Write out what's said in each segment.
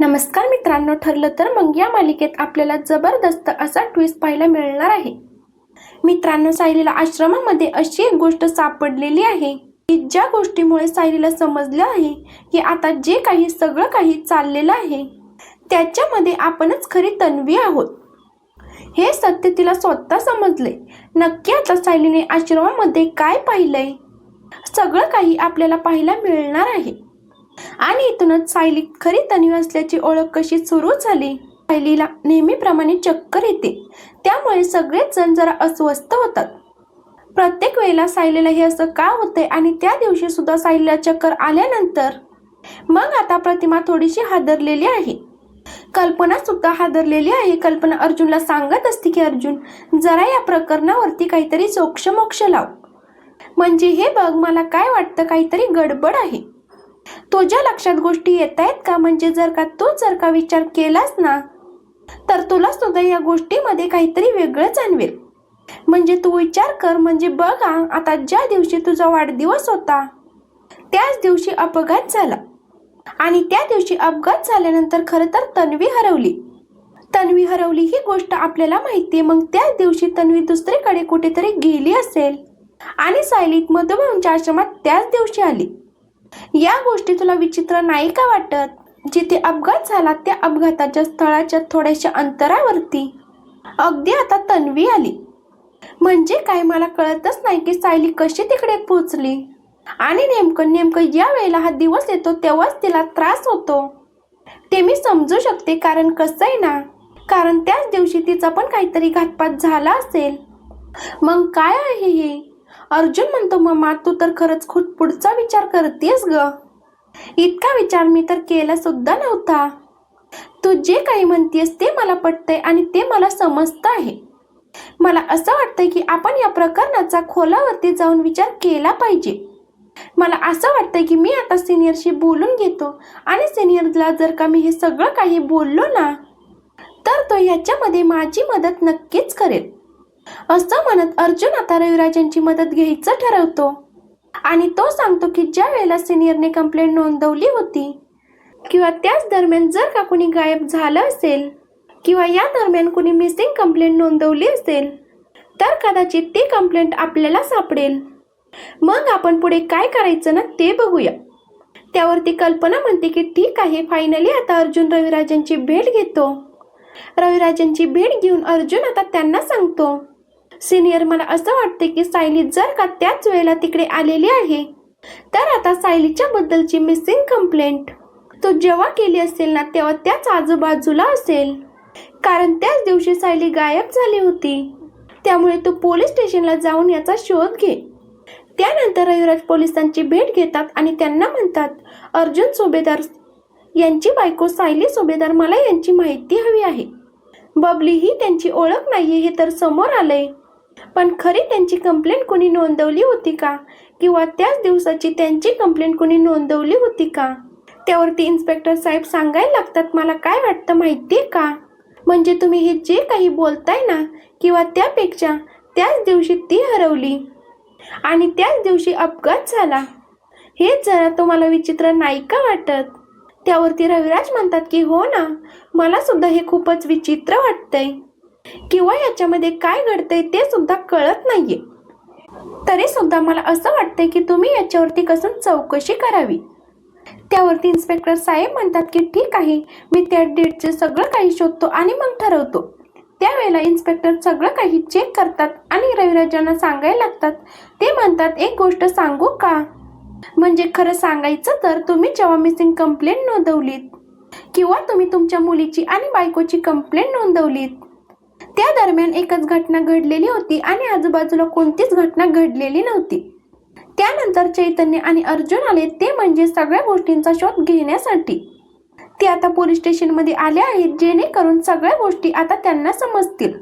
नमस्कार मित्रांनो ठरलं तर मग या मालिकेत आपल्याला जबरदस्त असा ट्विस्ट पाहायला मिळणार आहे. मित्रांनो सायलीला आश्रमामध्ये अशी एक गोष्ट सापडलेली आहे की ज्या गोष्टीमुळे सायलीला समजलं आहे की आता जे काही सगळं काही चाललेलं आहे त्याच्यामध्ये आपणच खरी तन्वी आहोत. हे सत्य तिला स्वतः समजले नक्की आता सायलीने आश्रमामध्ये काय पाहिलंय? सगळं काही आपल्याला पाहायला मिळणार आहे. आणि इथूनच सायली खरी तन्वी असल्याची ओळख कशी सुरू झाली? सायलीला नेहमीप्रमाणे चक्कर येते. त्यामुळे सगळेच जण जरा अस्वस्थ होतात. प्रत्येक वेळेला सायलीला हे असं का होतंय आणि त्या दिवशी सुद्धा सायलीला चक्कर आल्यानंतर? मग आता प्रतिमा थोडीशी हादरलेली आहे. कल्पना सुद्धा हादरलेली आहे. कल्पना अर्जुनला सांगत असते की अर्जुन जरा या प्रकरणावरती काहीतरी सोक्षमोक्ष लाव. म्हणजे हे बघ मला काय वाटतं काहीतरी गडबड आहे. तुझ्या लक्षात गोष्टी येत आहेत का? म्हणजे जर का तू जर का विचार केलास ना तर तुला सुद्धा या गोष्टीमध्ये काहीतरी वेगळं जाणवेल म्हणजे तू विचार कर म्हणजे बघा आता ज्या दिवशी तुझा वाढदिवस होता त्याच दिवशी अपघात झाला. आणि त्या दिवशी अपघात झाल्यानंतर खरं तर तन्वी हरवली. तन्वी हरवली ही गोष्ट आपल्याला माहिती आहे. मग त्याच दिवशी तन्वी दुसरीकडे कुठेतरी गेली असेल. आणि सायलीत मधुभाऊंच्या आश्रमात त्याच दिवशी आली. या गोष्टी तुला विचित्र नाही का वाटत? जिथे अपघात झाला त्या अपघाताच्या स्थळाच्या थोड्याशा अंतरावरती. अगदी आता तन्वी आली. म्हणजे काय? मला कळतच नाही की सायली कशी तिकडे पोचली आणि नेमकं नेमकं या वेळेला हा दिवस येतो तेव्हाच तिला त्रास होतो. ते मी समजू शकते कारण कसं आहे ना? कारण त्याच दिवशी तिचा पण काहीतरी घातपात झाला असेल. मग काय आहे हे? अर्जुन म्हणतो मम्मा तू तर खरंच खूप पुढचा विचार करतेस ग. इतका विचार मी तर केला सुद्धा नव्हता. तू जे काही म्हणतेस ते मला पटतंय आणि ते मला समजतं आहे. मला असं वाटतंय की आपण या प्रकरणाचा खोलावरती जाऊन विचार केला पाहिजे. मला असं वाटतंय की मी आता सिनियरशी बोलून घेतो आणि सिनियरला जर का मी हे सगळं काही बोललो ना तर तो ह्याच्यामध्ये माझी मदत नक्कीच करेल. असं म्हणत अर्जुन आता रविराजांची मदत घ्यायचं ठरवतो. आणि तो सांगतो की ज्या वेळेला सिनियरने कंप्लेंट नोंदवली होती किंवा त्याच दरम्यान जर का कुणी गायब झालं असेल किंवा या दरम्यान कुणी मिसिंग कंप्लेंट नोंदवली असेल तर कदाचित ती कंप्लेंट आपल्याला सापडेल. मग आपण पुढे काय करायचं ना ते बघूया. त्यावरती कल्पना म्हणते की ठीक आहे फायनली आता अर्जुन रविराजांची भेट घेतो. रविराजांची भेट घेऊन अर्जुन आता त्यांना सांगतो. सिनियर मला असं वाटते की सायली जर का त्याच वेळेला तिकडे आलेली आहे तर आता सायलीच्या बद्दलची मिसिंग कंप्लेंट तो जेव्हा केली असेल ना तेव्हा त्याच आजूबाजूला असेल. कारण त्याच दिवशी सायली गायब झाली होती. त्यामुळे तू पोलीस स्टेशनला जाऊन याचा शोध घे. त्यानंतर रविराज पोलिसांची भेट घेतात आणि त्यांना म्हणतात अर्जुन सुभेदार यांची बायको सायली सुभेदार मला यांची माहिती हवी आहे. बबली ही त्यांची ओळख नाहीये हे तर समोर आलंय. पण खरी त्यांची कंप्लेंट कोणी नोंदवली होती का? किंवा त्याच दिवसाची त्यांची कंप्लेंट कोणी नोंदवली होती का? त्यावरती इन्स्पेक्टर साहेब सांगायला लागतात मला काय वाटतं माहितीये का? म्हणजे तुम्ही हे जे काही बोलताय ना किंवा त्यापेक्षा त्याच दिवशी ती हरवली आणि त्याच दिवशी अपघात झाला हे जरा तुम्हाला विचित्र नाही का वाटत? त्यावरती रविराज म्हणतात की हो ना मला सुद्धा हे खूपच विचित्र वाटतंय. किंवा याच्यामध्ये काय घडतंय ते सुद्धा कळत नाहीये. तरी सुद्धा मला असं वाटतंय की तुम्ही याच्यावरती कसं चौकशी करावी. त्यावरती इन्स्पेक्टर साहेब म्हणतात की ठीक आहे मी त्या डेटचे सगळं काही शोधतो आणि मग ठरवतो. त्यावेळेला इन्स्पेक्टर सगळं काही चेक करतात आणि रविराजांना सांगायला लागतात. ते म्हणतात एक गोष्ट सांगू का? म्हणजे खरं सांगायचं तर तुम्ही जेव्हा मिसिंग कंप्लेंट नोंदवलीत किंवा तुम्ही तुमच्या मुलीची आणि बायकोची कंप्लेंट नोंदवलीत त्या दरम्यान एकच घटना घडलेली होती आणि आजूबाजूला कोणतीच घटना घडलेली नव्हती. त्यानंतर चैतन्य आणि अर्जुन आले ते म्हणजे सगळ्या गोष्टींचा शोध घेण्यासाठी. ते आता पोलीस स्टेशनमध्ये आले आहेत जेणेकरून सगळ्या गोष्टी आता त्यांना समजतील.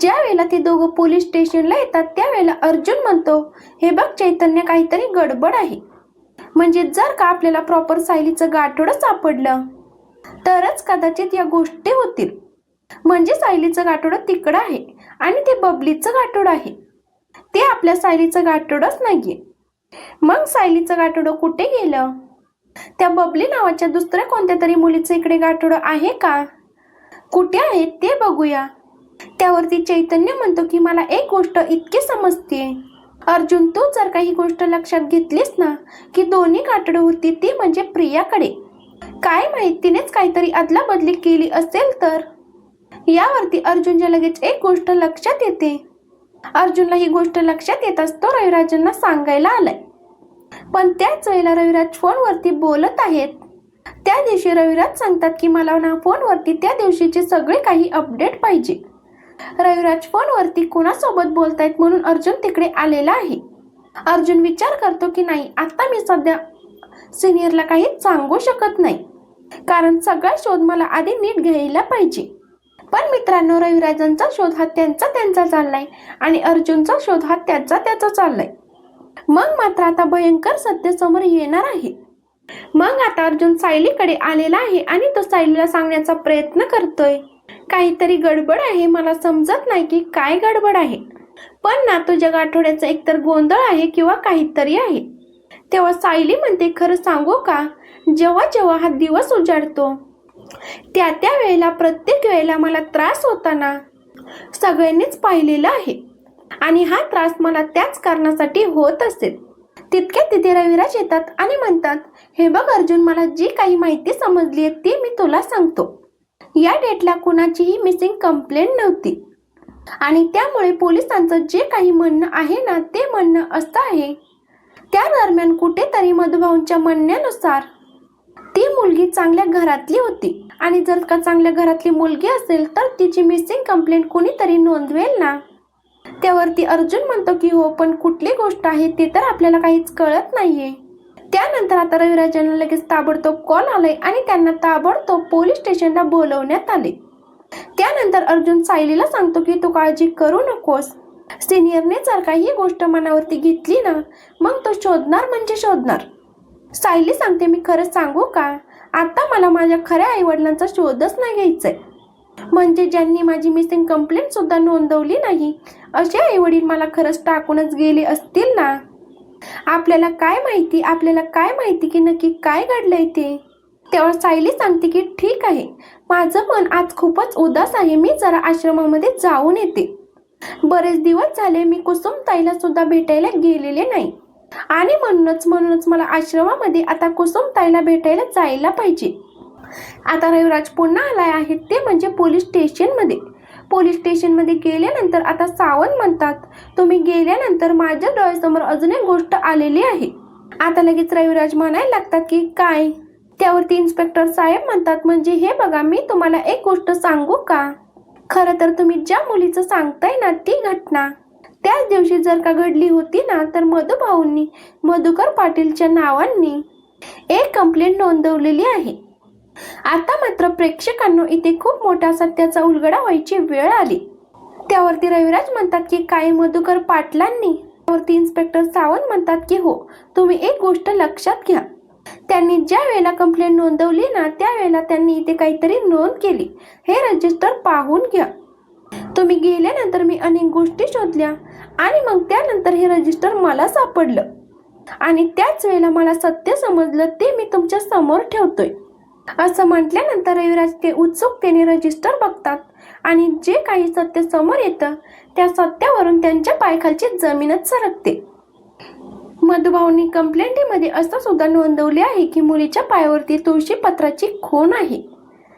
ज्या वेळेला ते दोघं पोलीस स्टेशनला येतात त्यावेळेला अर्जुन म्हणतो हे बघ चैतन्य काहीतरी गडबड आहे. म्हणजे जर का आपल्याला प्रॉपर सायलीचं गाठोडं सापडलं तरच कदाचित या गोष्टी होतील. म्हणजे सायलीचं गाठोडं तिकडं आहे आणि ते बबलीचं गाठोडं आहे. ते आपल्या सायलीचं गाठोडंच नाहीये. मग सायलीचं गाठोडं कुठे गेलं? त्या बबली नावाच्या दुसऱ्या कोणत्या तरी मुलीचं इकडे गाठोडं आहे का? कुठे आहे ते बघूया. त्यावरती चैतन्य म्हणतो की मला एक गोष्ट इतकी समजते. अर्जुन तू जर काही गोष्ट लक्षात घेतलीस ना की दोन्ही गाठोडं होती ती म्हणजे प्रियाकडे. काय माहितीनेच काहीतरी अदला बदली केली असेल तर? यावरती अर्जुनच्या लगेच एक गोष्ट लक्षात येते. अर्जुनला ही गोष्ट लक्षात येताच तो रविराजांना सांगायला आलाय. पण त्याच वेळेला रविराज फोनवरती बोलत आहेत. त्या दिवशी रविराज सांगतात की मला ना फोनवरती त्या दिवशीचे सगळे काही अपडेट पाहिजे. रविराज फोनवरती कोणासोबत बोलतायत म्हणून अर्जुन तिकडे आलेला आहे. अर्जुन विचार करतो की नाही आता मी सध्या सिनियरला काही सांगू शकत नाही. कारण सगळा शोध मला आधी नीट घ्यायला पाहिजे. पण मित्रांनो रविराजांचा शोध हा त्यांचा त्यांचा चाललाय आणि अर्जुनचा शोध हा त्याचा त्याचा चाललाय. मग मात्र आता भयंकर सत्य समोर येणार आहे. मग आता अर्जुन सायलीकडे आलेला आहे आणि तो सायलीला सांगण्याचा प्रयत्न करतोय. काहीतरी गडबड आहे मला समजत नाही की काय गडबड आहे. पण ना तुझ्या आठवड्याचा एकतर गोंधळ आहे किंवा काहीतरी आहे. तेव्हा सायली म्हणते खरं सांगू का? जेव्हा जेव्हा हा दिवस उजाडतो त्या त्या वेळेला प्रत्येक वेळेला मला त्रास होताना सगळ्यांनीच पाहिलेलं आहे. आणि हा त्रास मला त्याच कारणासाठी होत असेल. तितक्या तिथे रविराज येतात आणि म्हणतात हे बघ अर्जुन मला जी काही माहिती समजली आहे ती मी तुला सांगतो. या डेटला कुणाचीही मिसिंग कंप्लेंट नव्हती. आणि त्यामुळे पोलिसांचं जे काही म्हणणं आहे ना ते म्हणणं असं आहे. त्या दरम्यान कुठेतरी मधुभाऊंच्या म्हणण्यानुसार ती मुलगी चांगल्या घरातली होती. आणि जर का चांगल्या घरातली मुलगी असेल तर तिची मिसिंग कंप्लेंट कुणीतरी नोंदवेल ना? त्यावरती अर्जुन म्हणतो की हो पण कुठली गोष्ट आहे ते तर आपल्याला काहीच कळत नाहीये. त्यानंतर आता रविराजांना लगेच ताबडतोब कॉल आलाय आणि त्यांना ताबडतोब पोलीस स्टेशनला बोलवण्यात आले. त्यानंतर अर्जुन सायलीला सांगतो की तू काळजी करू नकोस. सिनियरने जर का ही गोष्ट मनावरती घेतली ना मग तो शोधणार म्हणजे शोधणार. सायली सांगते मी खरं सांगू का? आता मला माझ्या खऱ्या आईवडिलांचा शोधच नाही घ्यायचाय. म्हणजे ज्यांनी माझी मिसिंग कंप्लेंट सुद्धा नोंदवली नाही असे आईवडील मला खरंच टाकूनच गेले असतील ना? आपल्याला काय माहिती? आपल्याला काय माहिती की नक्की काय घडलंय ते? तेव्हा सायली सांगते की ठीक आहे. माझं मन आज खूपच उदास आहे. मी जरा आश्रमामध्ये जाऊन येते. बरेच दिवस झाले मी कुसुमताईला सुद्धा भेटायला गेलेले नाही. आणि म्हणूनच म्हणूनच मला आश्रमामध्ये आता कुसुमताईला भेटायला जायला पाहिजे. आता रविराज पुन्हा आलाय आहे ते म्हणजे पोलीस स्टेशनमध्ये. पोलीस स्टेशनमध्ये गेल्यानंतर आता सावंत म्हणतात तुम्ही गेल्यानंतर माझ्या डोळ्यासमोर अजून एक गोष्ट आलेली आहे. आता लगेच रविराज म्हणायला लागतात की काय? त्यावरती इन्स्पेक्टर साहेब म्हणतात म्हणजे हे बघा मी तुम्हाला एक गोष्ट सांगू का? खरं तर तुम्ही ज्या मुलीचं सांगताय ना ती घटना त्याच दिवशी जर का घडली होती ना तर मधुभाऊंनी मधुकर पाटीलच्या नावांनी एक कंप्लेंट नोंदवलेली आहे. आता मात्र प्रेक्षकांनो इथे खूप मोठा सत्याचा उलगडा व्हायची वेळ आली. त्यावरती रविराज म्हणतात की काय मधुकर पाटलांनी त्यावरती इन्स्पेक्टर सावंत म्हणतात की हो तुम्ही एक गोष्ट लक्षात घ्या. त्यांनी ज्या वेळेला कंप्लेंट नोंदवली ना त्यावेळेला त्यांनी इथे काहीतरी नोंद केली. हे रजिस्टर पाहून घ्या. तुम्ही गेल्यानंतर मी अनेक गोष्टी शोधल्या. आणि मग त्यानंतर हे रजिस्टर मला सापडलं. आणि त्याच वेळेला मला सत्य समजलं ते मी तुमच्यासमोर ठेवतोय. असं म्हटल्यानंतर रविराज ते उत्सुकतेने रजिस्टर बघतात. आणि जे काही सत्य समोर येतं त्या सत्यावरून त्यांच्या पायखालची जमीनच सरकते. मधुभाऊनी कंप्लेंटीमध्ये असं सुद्धा नोंदवले आहे की मुलीच्या पायावरती तुळशी पत्राची खून आहे.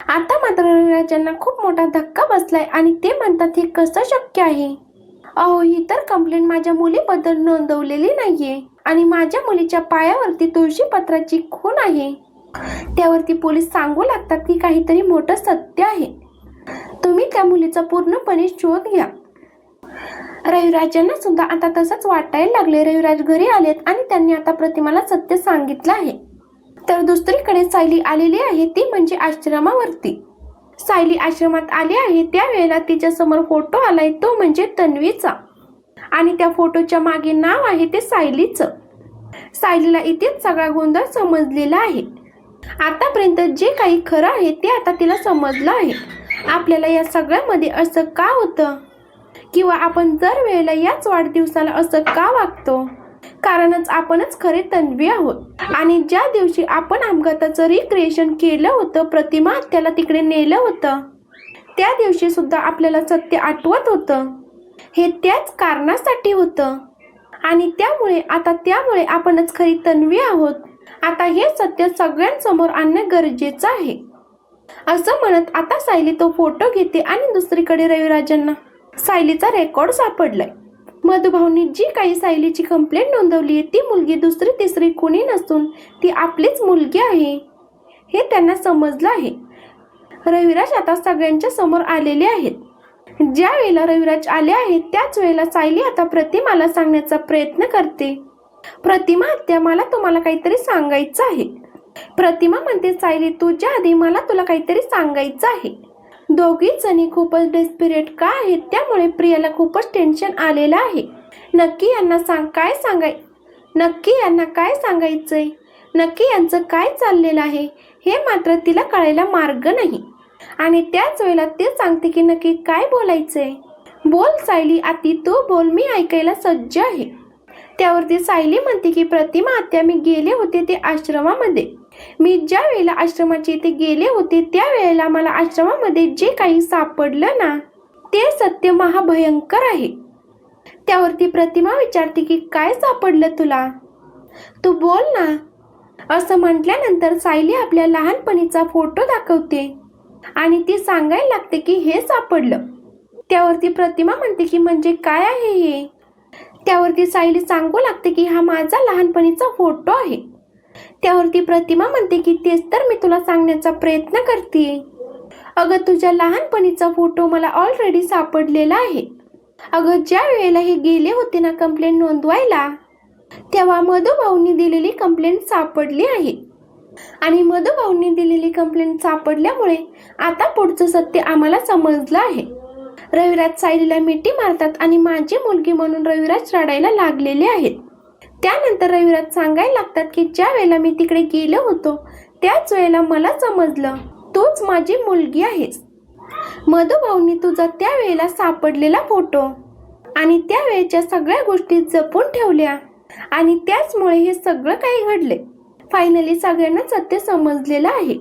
आता मात्र रविराजांना खूप मोठा धक्का बसलाय आणि ते म्हणतात हे कसं शक्य आहे? अहो ही तर कंप्लेंट माझ्या मुलीबद्दल नोंदवलेली नाहीये. आणि माझ्या मुलीच्या पायावरती तुळशी पत्राची खून आहे. त्यावरती पोलीस सांगू लागतात की काहीतरी मोठं सत्य आहे. तुम्ही त्या मुलीचा पूर्णपणे शोध घ्या. रविराजांना सुद्धा आता तसंच वाटायला लागले रविराज घरी आलेत आणि त्यांनी आता प्रतिमाला सत्य सांगितलं आहे. तर दुसरीकडे सायली आलेली आहे ती म्हणजे आश्रमावरती. सायली आश्रमात आली आहे त्यावेळेला तिच्या समोर फोटो आलाय तो म्हणजे तन्वीचा. आणि त्या फोटोच्या मागे नाव आहे ते सायलीचं. सायलीला इथेच सगळा गोंधळ समजलेला आहे. आतापर्यंत जे काही खरं आहे ते आता तिला समजलं आहे. आपल्याला या सगळ्यामध्ये असं का होतं? किंवा आपण दर वेळेला याच वाढदिवसाला असं का वागतो? कारणच आपणच खरे तन्वी आहोत. आणि ज्या दिवशी आपण अपघाताचं रिक्रिएशन केलं होतं प्रतिमा त्याला तिकडे नेलं होतं त्या दिवशी सुद्धा आपल्याला सत्य आठवत होतं. हे त्याच कारणासाठी होतं. आणि त्यामुळे आता त्यामुळे आपणच खरी तन्वी आहोत. आता हे सत्य सगळ्यांसमोर आणणं गरजेचं आहे. असं म्हणत आता सायली तो फोटो घेते आणि दुसरीकडे रविराजांना सायलीचा रेकॉर्ड सापडलाय. मधुभाऊनी जी काही सायलीची कंप्लेंट नोंदवली आहे ती मुलगी दुसरी तिसरी कुणी नसून ती आपलीच मुलगी आहे. हे त्यांना समजलं आहे. रविराज आता सगळ्यांच्या समोर आलेले आहेत. ज्या वेळेला रविराज आले आहेत त्याच वेळेला सायली आता प्रतिमाला सांगण्याचा प्रयत्न करते. प्रतिमा हत्या मला तुम्हाला काहीतरी सांगायचं आहे. प्रतिमा म्हणते सायली तुझ्या आधी मला तुला काहीतरी सांगायचं आहे. दोघी जणी खूपच डेस्पिरेट का आहेत त्यामुळे प्रियाला खूपच टेन्शन आलेलं आहे. नक्की यांना सांग काय सांगाय नक्की यांना काय सांगायचंय? नक्की यांचं काय चाललेलं आहे? हे मात्र तिला कळायला मार्ग नाही. आणि त्याच वेळेला ते सांगते की नक्की काय बोलायचंय? बोल सायली आती तू बोल मी ऐकायला सज्ज आहे. त्यावरती सायली म्हणते की प्रतिमा आत्या मी गेले होते ते आश्रमामध्ये. मी ज्या वेळेला आश्रमाचे इथे गेले होते त्या वेळेला मला आश्रमामध्ये जे काही सापडलं ना ते सत्य महाभयंकर आहे. त्यावरती प्रतिमा विचारते की काय सापडलं तुला? तू बोल ना. असं म्हटल्यानंतर सायली आपल्या लहानपणीचा फोटो दाखवते आणि ती सांगायला लागते की हे सापडलं. त्यावरती प्रतिमा म्हणते की म्हणजे काय आहे हे? त्यावरती सायली सांगू लागते की हा माझा लहानपणीचा फोटो आहे. त्यावरती प्रतिमा म्हणते की तेच तर मी तुला सांगण्याचा प्रयत्न करते. अगं तुझ्या लहानपणीचा फोटो मला ऑलरेडी सापडलेला आहे. अगं ज्या वेळेला हे गेले होते ना कंप्लेंट नोंदवायला तेव्हा मधुभाऊंनी दिलेली कंप्लेंट सापडली आहे. आणि मधुभाऊंनी दिलेली कंप्लेंट सापडल्यामुळे आता पुढचं सत्य आम्हाला समजलं आहे. रविराज सायलीला मिठी मारतात आणि माझी मुलगी म्हणून रविराज रडायला लागलेले आहेत. त्यानंतर रविराज सांगायला लागतात की ज्या वेळेला मी तिकडे गेलो होतो त्याच वेळेला मला समजलं तूच माझी मुलगी आहेस. मधुभाऊंनी तुझा त्या वेळेला सापडलेला फोटो आणि त्यावेळेच्या सगळ्या गोष्टी जपून ठेवल्या आणि त्याचमुळे हे सगळं काही घडले. फायनली सगळ्यांना सत्य समजलेलं आहे.